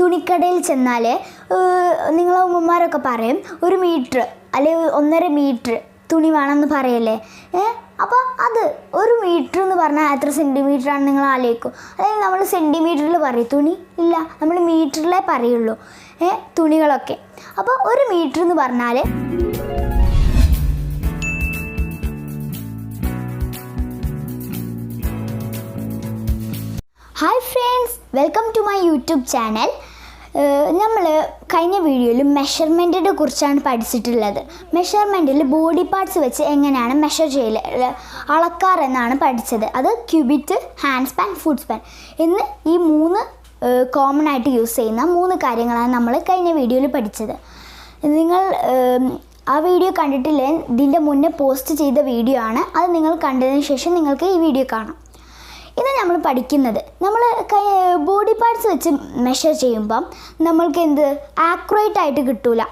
തുണിക്കടയിൽ ചെന്നാൽ നിങ്ങളെ ഉമ്മമാരൊക്കെ പറയും ഒരു മീറ്റർ അല്ലെങ്കിൽ ഒന്നര മീറ്റർ തുണി വേണമെന്ന് പറയല്ലേ? ഏ അപ്പോൾ അത് ഒരു മീറ്റർ എന്ന് പറഞ്ഞാൽ എത്ര സെന്റിമീറ്ററാണ് നിങ്ങൾ ആലോചിക്കും. അതായത് നമ്മൾ സെന്റിമീറ്ററിൽ പറയും തുണി ഇല്ല നമ്മൾ മീറ്ററിലേ പറയുള്ളൂ. ഏ തുണികളൊക്കെ. അപ്പോൾ ഒരു മീറ്റർ എന്ന് പറഞ്ഞാൽ hi friends welcome to my YouTube channel നമ്മൾ കഴിഞ്ഞ വീഡിയോയിൽ മെഷർമെന്റിനെ കുറിച്ചാണ് പഠിച്ചിട്ടുള്ളത്. മെഷർമെന്റിൽ ബോഡി പാർട്സ് വെച്ച് എങ്ങനെയാണ് മെഷർ ചെയ്യൽ അളക്കാർ എന്നാണ് പഠിച്ചത്. അത് cubit hand span foot span എന്ന് ഈ മൂന്ന് കോമൺ ആയിട്ട് യൂസ് ചെയ്യുന്ന മൂന്ന് കാര്യങ്ങളാണ് നമ്മൾ കഴിഞ്ഞ വീഡിയോയിൽ പഠിച്ചത്. നിങ്ങൾ ആ വീഡിയോ കണ്ടിട്ടില്ലേ? ഇതിന്റെ മുന്നേ പോസ്റ്റ് ചെയ്ത വീഡിയോ ആണ്. അത് നിങ്ങൾ കണ്ടതിന് ശേഷം നിങ്ങൾക്ക് ഈ വീഡിയോ കാണാം. ഇത് നമ്മൾ പഠിക്കുന്നത്. നമ്മൾ ബോഡി പാർട്സ് വെച്ച് മെഷർ ചെയ്യുമ്പം നമ്മൾക്ക് എന്ത്? ആക്യുറേറ്റ് ആയിട്ട് കിട്ടൂല.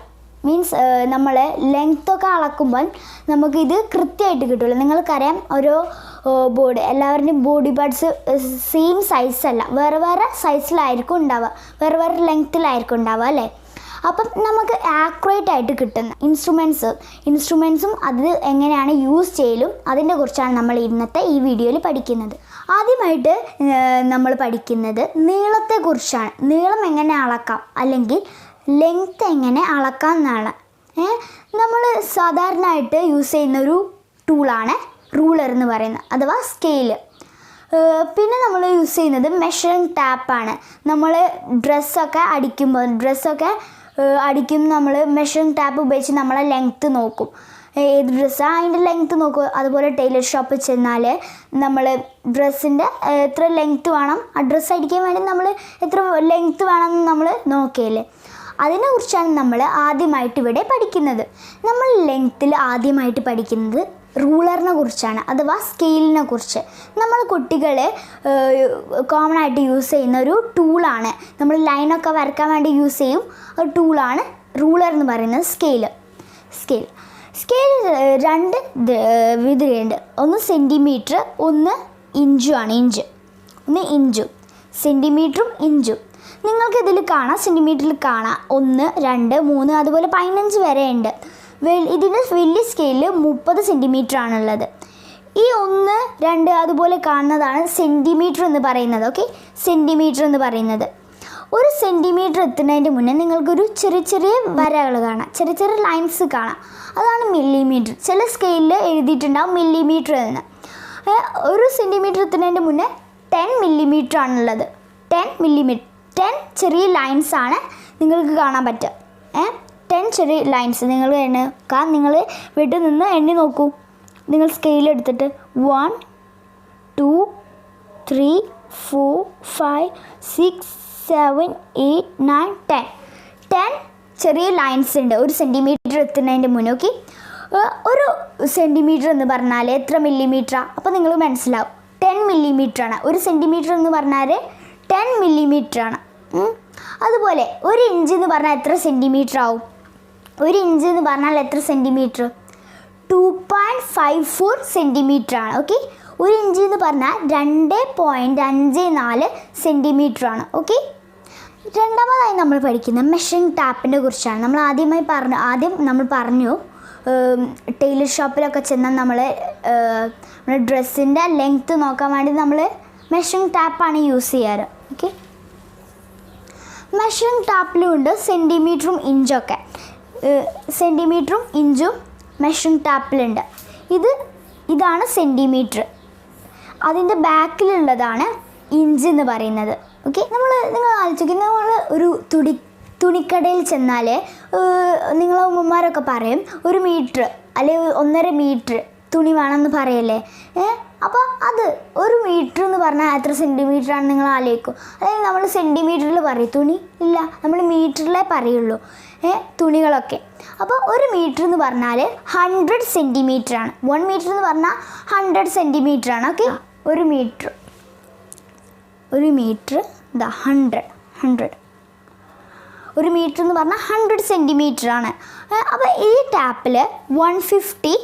മീൻസ് നമ്മൾ ലെങ്ത്തൊക്കെ അളക്കുമ്പോൾ നമുക്കിത് കൃത്യമായിട്ട് കിട്ടില്ല നിങ്ങൾക്കറിയാം ഓരോ ബോഡി എല്ലാവരുടെയും ബോഡി പാർട്സ് സെയിം സൈസല്ല വേറെ വേറെ സൈസിലായിരിക്കും ഉണ്ടാവുക. വേറെ വേറെ ലെങ്ത്തിലായിരിക്കും ഉണ്ടാവുക അല്ലേ? അപ്പം നമുക്ക് ആക്യുറേറ്റ് ആയിട്ട് കിട്ടുന്ന ഇൻസ്ട്രുമെന്റ്സ് ഇൻസ്ട്രുമെൻസും അത് എങ്ങനെയാണ് യൂസ് ചെയ്യലും അതിനെ കുറിച്ചാണ് നമ്മൾ ഇന്നത്തെ ഈ വീഡിയോയിൽ പഠിക്കുന്നത്. ആദ്യമായിട്ട് നമ്മൾ പഠിക്കുന്നത് നീളത്തെക്കുറിച്ചാണ് നീളം എങ്ങനെ അളക്കാം? അല്ലെങ്കിൽ ലെങ്ത്ത് എങ്ങനെ അളക്കാം എന്നാണ്. നമ്മൾ സാധാരണയായിട്ട് യൂസ് ചെയ്യുന്ന ഒരു ടൂളാണ് റൂളർ എന്ന് പറയുന്നത് അഥവാ സ്കെയിൽ പിന്നെ നമ്മൾ യൂസ് ചെയ്യുന്നത് മെഷറിംഗ് ടാപ്പാണ് നമ്മൾ ഡ്രസ്സൊക്കെ അടിക്കുമ്പോൾ ഡ്രസ്സൊക്കെ അടിക്കും നമ്മൾ മെഷറിംഗ് ടാപ്പ് ഉപയോഗിച്ച് നമ്മളെ ലെങ്ത്ത് നോക്കും. ഏത് ഡ്രസ്സാണ് അതിന്റെ ലെങ്ത്ത് നോക്കും. അതുപോലെ ടൈലർ ഷോപ്പിൽ ചെന്നാൽ നമ്മൾ ഡ്രസ്സിന്റെ എത്ര ലെങ്ത്ത് വേണം ആ ഡ്രസ്സ് അടിക്കാൻ വേണ്ടി നമ്മൾ എത്ര ലെങ്ത്ത് വേണമെന്ന് നമ്മൾ നോക്കിയല്ലേ അതിനെക്കുറിച്ചാണ് നമ്മൾ ആദ്യമായിട്ട് ഇവിടെ പഠിക്കുന്നത്. നമ്മൾ ലെങ്ത്തിൽ ആദ്യമായിട്ട് പഠിക്കുന്നത് റൂളറിനെ കുറിച്ചാണ് അഥവാ സ്കെയിലിനെ കുറിച്ച്. നമ്മൾ കുട്ടികൾ കോമൺ ആയിട്ട് യൂസ് ചെയ്യുന്ന ഒരു ടൂളാണ് നമ്മൾ ലൈനൊക്കെ വരയ്ക്കാൻ വേണ്ടി യൂസ് ചെയ്യും. ഒരു ടൂളാണ് റൂളർ എന്ന് പറയുന്നത് സ്കെയിൽ സ്കെയിൽ സ്കെയിൽ രണ്ട് വിധമുണ്ട് ഒന്ന് സെന്റിമീറ്റർ ഒന്ന് ഇഞ്ചുമാണ് ഇഞ്ച് ഒന്ന് ഇഞ്ചും സെന്റിമീറ്ററും ഇഞ്ചും നിങ്ങൾക്ക് ഇതിൽ കാണാം സെന്റിമീറ്ററിൽ കാണാം. ഒന്ന് രണ്ട് മൂന്ന് അതുപോലെ പതിനഞ്ച് വരെ ഉണ്ട്. ഇതിന്റെ വലിയ സ്കെയിലിൽ മുപ്പത് സെന്റിമീറ്റർ ആണുള്ളത്. ഈ ഒന്ന് രണ്ട് അതുപോലെ കാണുന്നതാണ് സെന്റിമീറ്റർ എന്ന് പറയുന്നത് ഓക്കെ സെന്റിമീറ്റർ എന്ന് പറയുന്നത്. ഒരു സെന്റിമീറ്റർ എത്തുന്നതിന്റെ മുന്നേ നിങ്ങൾക്കൊരു ചെറിയ ചെറിയ വരകൾ കാണാം. ചെറിയ ചെറിയ ലൈൻസ് കാണാം. അതാണ് മില്ലിമീറ്റർ ചില സ്കെയിലിൽ എഴുതിയിട്ടുണ്ടാവും മില്ലിമീറ്റർ എന്ന്. ഒരു സെന്റിമീറ്റർ എത്തുന്നതിന്റെ മുന്നേ ടെൻ മില്ലിമീറ്റർ ആണുള്ളത്. ടെൻ മില്ലിമീറ്റർ ടെൻ ചെറിയ ലൈൻസ് ആണ് നിങ്ങൾക്ക് കാണാൻ പറ്റുക. ഏ? ടെൻ ചെറിയ ലൈൻസ് നിങ്ങൾ എണ്ണുക നിങ്ങൾ വീട്ടിൽ നിന്ന് എണ്ണി നോക്കൂ. നിങ്ങൾ സ്കെയിൽ എടുത്തിട്ട് one two three four five six seven eight nine ten ten ചെറിയ ലൈൻസ് ഉണ്ട്. ഒരു സെന്റിമീറ്റർ എത്തുന്നതിന്റെ മുന്നോക്കി ഒരു സെന്റിമീറ്റർ എന്ന് പറഞ്ഞാൽ എത്ര മില്ലിമീറ്ററാണ് അപ്പോൾ നിങ്ങൾ മനസ്സിലാവും. ടെൻ മില്ലിമീറ്റർ ആണ്. ഒരു സെന്റിമീറ്റർ എന്ന് പറഞ്ഞാൽ ടെൻ ഉം. അതുപോലെ ഒരു ഇഞ്ച് എന്ന് പറഞ്ഞാൽ എത്ര സെന്റിമീറ്റർ ആവും? ഒരു ഇഞ്ച് എന്ന് പറഞ്ഞാൽ എത്ര centimetre two point five four centimetre ആണ് ഓക്കെ ഒരു ഇഞ്ച് എന്ന് പറഞ്ഞാൽ രണ്ട് പോയിന്റ് അഞ്ച് നാല് സെന്റിമീറ്റർ ആണ് ഓക്കെ രണ്ടാമതായി നമ്മൾ പഠിക്കുന്ന മെഷറിംഗ് ടാപ്പിനെ കുറിച്ചാണ്. നമ്മൾ ആദ്യമായി പറഞ്ഞു ആദ്യം നമ്മൾ പറഞ്ഞു ടൈലർ ഷോപ്പിലൊക്കെ ചെന്നാൽ നമ്മൾ നമ്മുടെ ഡ്രസ്സിന്റെ ലെങ്ത്ത് നോക്കാൻ വേണ്ടി നമ്മൾ മെഷറിംഗ് ടാപ്പാണ് യൂസ് ചെയ്യാറ് ഓക്കെ മെഷറിംഗ് ടാപ്പിലും ഉണ്ട് സെന്റിമീറ്ററും ഇഞ്ചൊക്കെ സെന്റിമീറ്ററും ഇഞ്ചും മെഷറിംഗ് ടാപ്പിലുണ്ട് ഇത് ഇതാണ് സെന്റിമീറ്റർ അതിന്റെ ബാക്കിലുള്ളതാണ് ഇഞ്ച് എന്ന് പറയുന്നത്. ഓക്കെ നമ്മൾ നിങ്ങൾ ആലോചിക്കുക നമ്മൾ ഒരു തുണി തുണിക്കടയിൽ ചെന്നാൽ നിങ്ങളെ ഉമ്മമാരൊക്കെ പറയും ഒരു മീറ്റർ അല്ലെങ്കിൽ ഒന്നര മീറ്റർ തുണി വേണമെന്ന് പറയല്ലേ? അപ്പോൾ അത് ഒരു മീറ്റർ എന്ന് പറഞ്ഞാൽ എത്ര സെന്റിമീറ്റർ ആണ് നിങ്ങൾ ആലോചിക്കും അതായത് നമ്മൾ സെന്റിമീറ്ററിൽ പറയും തുണി ഇല്ല നമ്മൾ മീറ്ററിലേ പറയുള്ളൂ തുണികളൊക്കെ. അപ്പോൾ ഒരു മീറ്റർ എന്ന് പറഞ്ഞാൽ ഹൺഡ്രഡ് സെന്റിമീറ്റർ ആണ്. വൺ മീറ്റർ എന്ന് പറഞ്ഞാൽ ഹൺഡ്രഡ് സെന്റിമീറ്റർ ആണ് ഓക്കെ ഒരു മീറ്റർ ഒരു മീറ്റർ ഇതാ ഹൺഡ്രഡ് ഹൺഡ്രഡ് ഒരു മീറ്റർ എന്ന് പറഞ്ഞാൽ ഹൺഡ്രഡ് സെന്റിമീറ്റർ ആണ്. അപ്പോൾ ഈ ടാപ്പിൽ വൺ ഫിഫ്റ്റി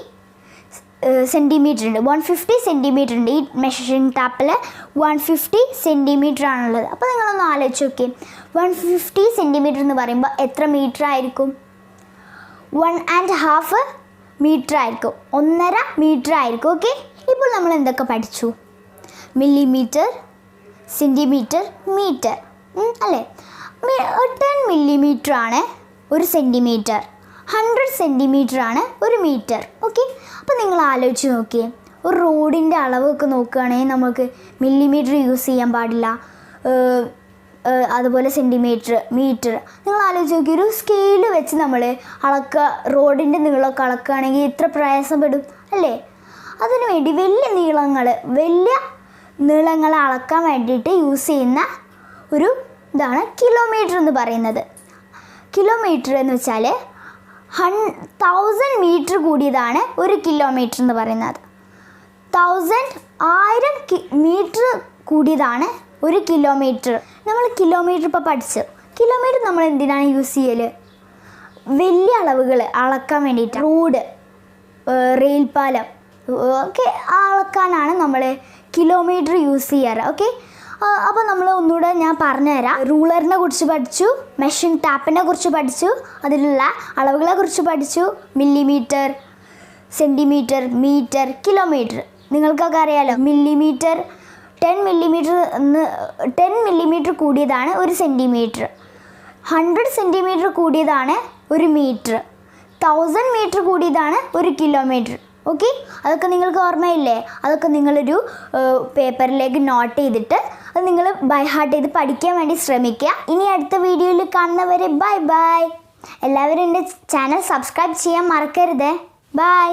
സെന്റിമീറ്റർ ഉണ്ട് വൺ ഫിഫ്റ്റി സെന്റിമീറ്റർ ഉണ്ട് ഈ മെഷറിംഗ് ടാപ്പിൽ വൺ ഫിഫ്റ്റി സെന്റിമീറ്റർ ആണുള്ളത് അപ്പോൾ നിങ്ങളൊന്ന് ആലോചിച്ച് നോക്കി വൺ ഫിഫ്റ്റി സെന്റിമീറ്റർ എന്ന് പറയുമ്പോൾ എത്ര മീറ്റർ ആയിരിക്കും വൺ ആൻഡ് ഹാഫ് മീറ്റർ ആയിരിക്കും ഒന്നര മീറ്റർ ആയിരിക്കും ഓക്കെ? ഇപ്പോൾ നമ്മൾ എന്തൊക്കെ പഠിച്ചു? Millimetre centimetre metre. അല്ലേ? ടെൻ മില്ലിമീറ്റർ ആണ് ഒരു സെന്റിമീറ്റർ ഹൺഡ്രഡ് സെന്റിമീറ്റർ ആണ് ഒരു മീറ്റർ ഓക്കെ അപ്പോൾ നിങ്ങൾ ആലോചിച്ച് നോക്കിയേ ഒരു റോഡിന്റെ അളവൊക്കെ നോക്കുകയാണെങ്കിൽ നമുക്ക് മില്ലിമീറ്റർ യൂസ് ചെയ്യാൻ പാടില്ല അതുപോലെ സെന്റിമീറ്റർ മീറ്റർ നിങ്ങൾ ആലോചിച്ച് നോക്കി ഒരു സ്കെയിൽ വെച്ച് നമ്മൾ അളക്കുക റോഡിന്റെ നീളമൊക്കെ അളക്കുകയാണെങ്കിൽ ഇത്ര പ്രയാസപ്പെടും അല്ലേ? അതിനു വേണ്ടി വലിയ നീളങ്ങൾ വലിയ നീളങ്ങൾ അളക്കാൻ വേണ്ടിയിട്ട് യൂസ് ചെയ്യുന്ന ഒരു ഇതാണ് കിലോമീറ്റർ എന്ന് പറയുന്നത്. കിലോമീറ്റർ എന്ന് വെച്ചാൽ ഹൺ തൗസൻഡ് മീറ്റർ കൂടിയതാണ് ഒരു കിലോമീറ്റർ എന്ന് പറയുന്നത്. തൗസൻഡ് ആയിരം മീറ്റർ കൂടിയതാണ് ഒരു കിലോമീറ്റർ നമ്മൾ കിലോമീറ്റർ ഇപ്പോൾ പഠിച്ചു. കിലോമീറ്റർ നമ്മൾ എന്തിനാണ് യൂസ് ചെയ്യൽ വലിയ അളവുകൾ അളക്കാൻ വേണ്ടിയിട്ട്. റോഡ് റെയിൽ പാലം ഒക്കെ അളക്കാനാണ് നമ്മൾ കിലോമീറ്റർ യൂസ് ചെയ്യാറ്. ഓക്കെ അപ്പോൾ നമ്മൾ ഒന്നുകൂടെ ഞാൻ പറഞ്ഞുതരാം. റൂളറിനെ കുറിച്ച് പഠിച്ചു മെഷീൻ ടാപ്പിനെ കുറിച്ച് പഠിച്ചു അതിലുള്ള അളവുകളെ കുറിച്ച് പഠിച്ചു മില്ലിമീറ്റർ സെന്റിമീറ്റർ മീറ്റർ കിലോമീറ്റർ നിങ്ങൾക്കൊക്കെ അറിയാലോ millimetre ten millimetre ten millimetre കൂടിയതാണ് ഒരു സെന്റിമീറ്റർ ഹൺഡ്രഡ് സെന്റിമീറ്റർ കൂടിയതാണ് ഒരു മീറ്റർ തൗസൻഡ് മീറ്റർ കൂടിയതാണ് ഒരു കിലോമീറ്റർ ഓക്കെ? അതൊക്കെ നിങ്ങൾക്ക് ഓർമ്മയില്ലേ? അതൊക്കെ നിങ്ങളൊരു പേപ്പറിലേക്ക് നോട്ട് ചെയ്തിട്ട് അത് നിങ്ങൾ ബൈ ഹാർട്ട് ചെയ്ത് പഠിക്കാൻ വേണ്ടി ശ്രമിക്കുക. ഇനി അടുത്ത വീഡിയോയിൽ കാണുന്നവരെ ബൈ ബൈ എല്ലാവരും എന്റെ ചാനൽ സബ്സ്ക്രൈബ് ചെയ്യാൻ മറക്കരുത്. ബൈ